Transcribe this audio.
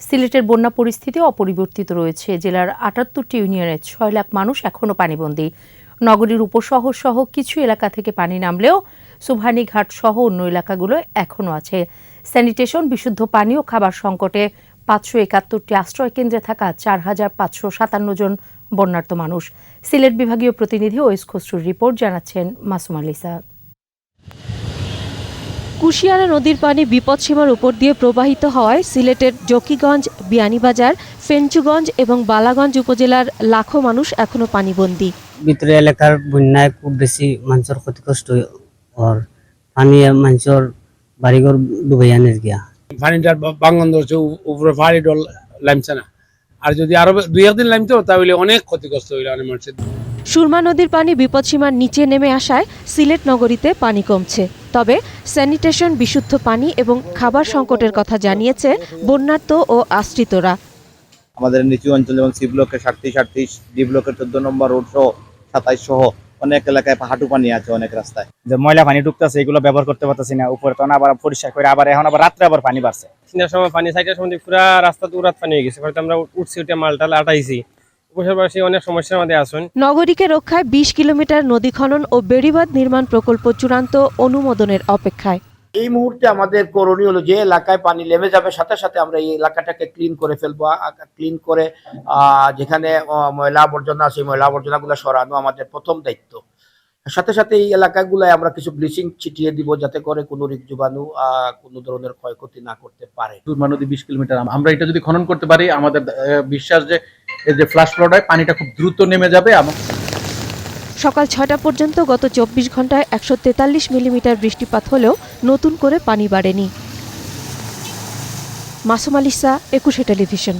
সিলেটের বন্যা পরিস্থিতি অপরিবর্তিত রয়েছে। জেলার আটাত্তরটি ইউনিয়নের ছয় লাখ মানুষ এখনও পানিবন্দী। নগরীর উপশহর সহ কিছু এলাকা থেকে পানি নামলেও সুবহানীঘাট সহ অন্য এলাকাগুলো এখনও আছে। স্যানিটেশন, বিশুদ্ধ পানি ও খাবার সংকটে পাঁচশো একাত্তরটি আশ্রয় কেন্দ্রে থাকা চার হাজার পাঁচশো সাতান্ন জন বন্যার্ত মানুষ। সিলেট বিভাগীয় প্রতিনিধি ওয়েস খসরুর রিপোর্ট জানাচ্ছেন মাসুম আলিসা কুশিয়ারা নদীর পানি বিপদসীমার উপর দিয়ে প্রবাহিত হওয়ায় সিলেটের জকিগঞ্জ বিয়ানীবাজার ফেঞ্চুগঞ্জ এবং বালাগঞ্জ উপজেলার লাখো মানুষ এখনও পানিবন্দী। ভিতরে এলাকার বন্যায় খুব বেশি মানুষের ক্ষতিগ্রস্ত ওর পানি মানুষের বাড়িঘর ডুবে আনে গিয়া। পানিটার বা- বাঙ্গন ধরছে উপরে পাহাড়ি ডল লামছে না। আর যদি আরও দুই একদিন লামতো তাহলে অনেক ক্ষতিগ্রস্ত হইল অনেক মানুষের। সুরমা নদীর পানি বিপদসীমার নিচে নেমে আসায় সিলেট নগরীতে পানি কমছে। তবে স্যানিটেশন বিশুদ্ধ পানি এবং খাবার সংকটের কথা জানিয়েছে বন্যার্ত ও আশ্রিতরা। আমাদের নিচু অঞ্চল যেমন সি ব্লকের সাতত্রিশ আটত্রিশ ডি ব্লকের চোদ্দ নম্বর রোড সহ সাতাইশ সহ অনেক এলাকায় হাঁটু পানি আছে অনেক রাস্তায়। যে ময়লা পানি ঢুকতেছে এগুলো ব্যবহার করতে পারতেছি না। উপরে তখন আবার পরিষ্কার করে আবার এখন আবার রাত্রে আবার পানি বাড়ছে। তিনটার সময় পানি সাইডের সময় পুরা রাস্তা উড়াত পানি হয়ে গেছে। হয়তো আমরা উঠছি উঠে মালটাল আটাইছি। উপসারবাসী অনেক সমস্যার মধ্যে আসুন নগরীকে রক্ষায় বিশ কিলোমিটার নদী খনন ও বেড়িবাঁধ নির্মাণ প্রকল্প চূড়ান্ত অনুমোদনের অপেক্ষায়। এই মুহূর্তে আমাদের করণীয় হলো যে এলাকায় পানি নেমে যাবে সাথে সাথে আমরা এই এলাকাটাকে ক্লিন করে ফেলব ক্লিন করে আহ, যেখানে ময়লা আবর্জনা আছে ময়লা আবর্জনাগুলো সরানো আমাদের প্রথম দায়িত্ব। সাথে সাথে এই এলাকাগুলোয় আমরা কিছু ব্লিচিং ছিটিয়ে দিব যাতে করে কোনো রিক জীবাণু আহ, কোনো ধরনের ক্ষয়ক্ষতি না করতে পারে। সুরমা নদী বিশ কিলোমিটার আমরা এটা যদি খনন করতে পারি আমাদের বিশ্বাস যে যে ফ্লাশ ফ্লড হয়, পানিটা খুব দ্রুত নেমে যাবে এবং সকাল ছয়টা পর্যন্ত গত চব্বিশ ঘন্টায় একশো তেতাল্লিশ মিলিমিটার বৃষ্টিপাত হলেও নতুন করে পানি বাড়েনি। মাসুম আলিসা, একুশে টেলিভিশন।